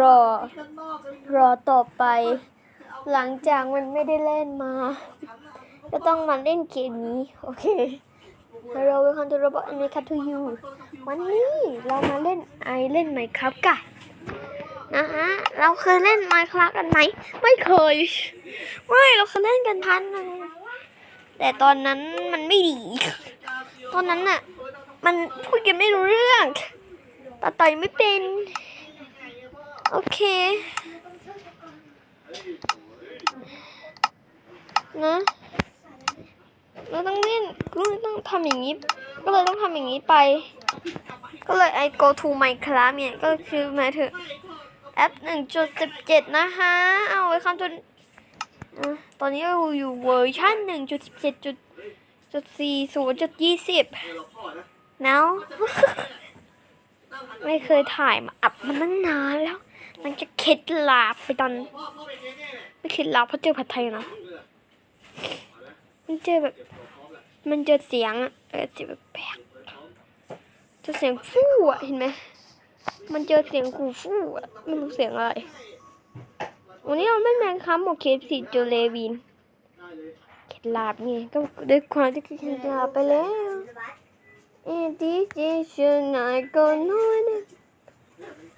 รอ รอต่อไป หลังจากมันไม่ได้เล่นมา ก็ต้องมาเล่นเกมนี้ โอเค Hello welcome to Robot and Make to you วันนี้เรามาเล่นไอเล่นไหมครับกันนะฮะ เราเคยเล่น Minecraft กันไหม ไม่เคย ไม่ เราเคยเล่นกันพันนึงแต่ตอนนั้นมันไม่ดี ตอนนั้นน่ะ มันพูดกันไม่รู้เรื่องตัดต่อยไม่เป็น โอเคนะเราต้องเล่นก็เลยต้องทำอย่างนี้ ก็เลยต้องทำอย่างนี้ไป ก็เลยไอ go to Minecraft เนี่ย ก็คือหมายถึงแอปหนึ่งจุดสิบเจ็ดนะคะ เอาไว้คำจนตอนนี้เราอยู่เวอร์ชันหนึ่งจุดสิบเจ็ดจุดจุดสี่ศูนย์จุดยี่สิบแล้วไม่เคยถ่ายมาอัพมันตั้งนานแล้ว มันจะเข็ดหลาบไปตอนไม่เข็ดหลาบเพราะเจอผัดไทยนะมันเจอแบบ มันเจอเสียงอะเออเสียงแปลกเจอเสียงฟู่อะเห็นไหมมันเจอเสียงกูฟู่อะไม่รู้เสียงอะไรวันนี้เราไม่แมงคัมโอเคสิเจอเลวินเข็ดหลาบไงก็ด้วยความที่เข็ดหลาบไปแล้วอ็ดีเจชันนายก็น้อยนะ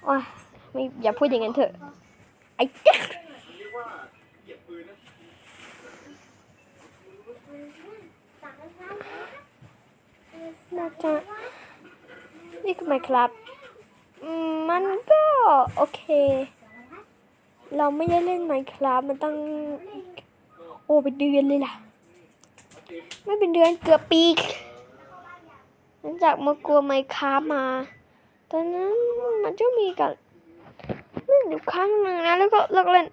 โอ้ย ไม่อย่าพูดอย่างนั้นเถอะไอ้เจ๊น่าจะนี่คือไมครับ มันก็โอเค เราไม่ได้เล่นไมครับมันตั้ง โอ้เป็นเดือนเลยล่ะ ไม่เป็นเดือนเกือบปีหลังจากมากลัวไมค้ามา ตอนนั้นมันจะมีกับเล่น อยู่ครั้งหนึ่งนะแล้วก็เลิกเล่น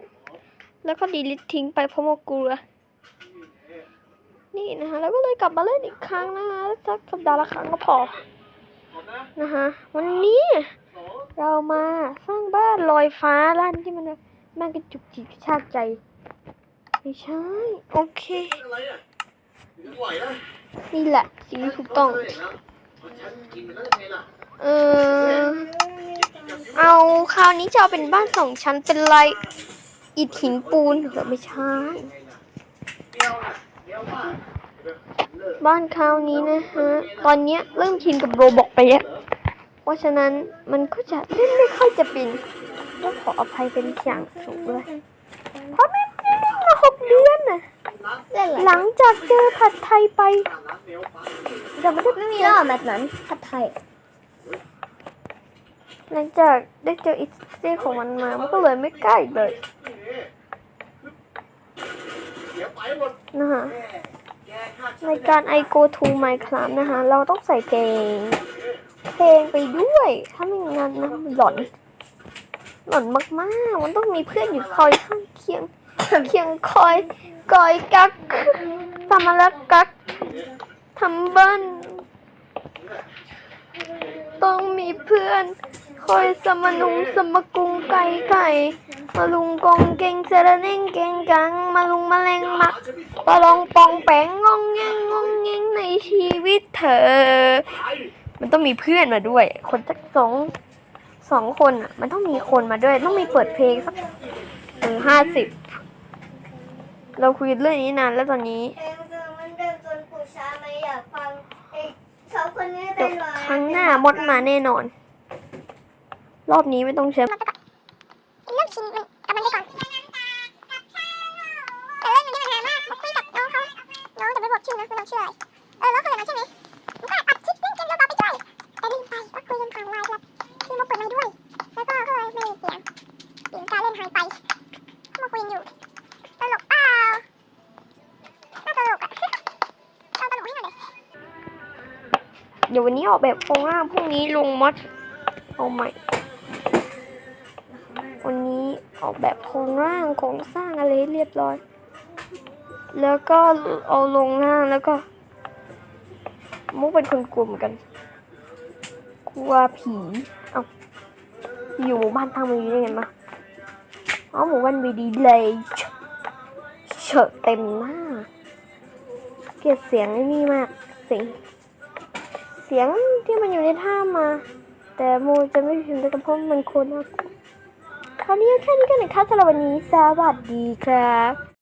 แล้วก็ดีลิททิ้งไปเพราะโมกลัวนี่นะคะแล้วก็เลยกลับมาเล่นอีกครั้งนะคะสักสัปดาห์ละครั้งก็พอนะคะวันนี้เรามาสร้างบ้านลอยฟ้าร้านที่มันมันกระจุกจิกชากใจไม่ใช่โอเคนี่แหละสิ่งที่ถูกต้อง เออ เอาคราวนี้จะเอาเป็นบ้านสองชั้นเป็นลายอิฐหินปูนเหรอไม่ใช่ บ้านคราวนี้นะฮะ ตอนเนี้ยเริ่มชินกับโรบอกไปแล้วเพราะฉะนั้นมันก็จะเล่นไม่ค่อยจะเป็นต้องขออภัยเป็นอย่างสูงเลยเพราะไม่ได้เล่นมาหกเดือนน่ะหลังจากเจอผัดไทยไปเดียวฟ้าจะไม่ได้ไม่มีแล้วเหรอแบบนั้นผัดไทย หลังจากได้เจออิสซี่ของมันมา มันก็เลยไม่ใกล้อีกเลยนะฮะในการ I go to Minecraft นะคะ เราต้องใส่เพลง เพลงไปด้วย ถ้าไม่งั้นนะหลอน หลอนมากๆ มันต้องมีเพื่อนอยู่คอยข้างเคียง เคียงคอยกอยกักทำอะไรกักทำบ้านต้องมีเพื่อน คอยสมนุงสมกุงไก่ไก่มาลุงกองเก่งเซระเน่งเก่งกังมาลุงมาแรงมักปลองปองแปงงองแงงงองแงงในชีวิตเธอ มันต้องมีเพื่อนมาด้วย คนสักสองสองคนอะ มันต้องมีคนมาด้วย ต้องมีเปิดเพลงสักเออห้าสิบเราคุยเรื่องนี้นานแล้วตอนนี้เดี๋ยวครั้งหน้ามดมาแน่นอน รอบนี้ไม่ต้องใช้เริ่มชินมันกลับมันไปก่อนแต่เรื่องนี้มันหามากคุยกับน้องเขาน้องจะไม่บอกชื่อนะว่าน้องชื่ออะไรเออน้องเคยมาใช่ไหมมันก็อัดคลิปเล่นเกมแล้วบอกไปด้วยแต่ลืมไปว่าคุยกันผ่านไลน์แบบคือมาเปิดไมค์ด้วย แล้วก็ก็เลยไม่มีเสียงเสียงการเล่นหายไปมาคุยกันอยู่ตลกเปล่าน่าตลกอะเอาตลกให้หน่อยดิเดี๋ยววันนี้ออกแบบโครงร่างพรุ่งนี้ลงมดเอาใหม่ ออกแบบโครงร่างโครงสร้างอะไรเรียบร้อย แล้วก็เอาลงร่างแล้วก็ มุกเป็นคนกลัวเหมือนกัน กลัวผีเอาอยู่หมู่บ้านตั้งมาอยู่ได้ไงมาอ๋อหมู่บ้านวีดีเลยเฉอะเต็มหน้า เกลียดเสียงไอ้นี่มากเสียงเสียงที่มันอยู่ในท่ามา แต่โมจะไม่พิมพ์แต่เพราะมันโคนน่ากลัว คราวนี้แค่นี้กันนะคะสำหรับวันนี้สวัสดีครับ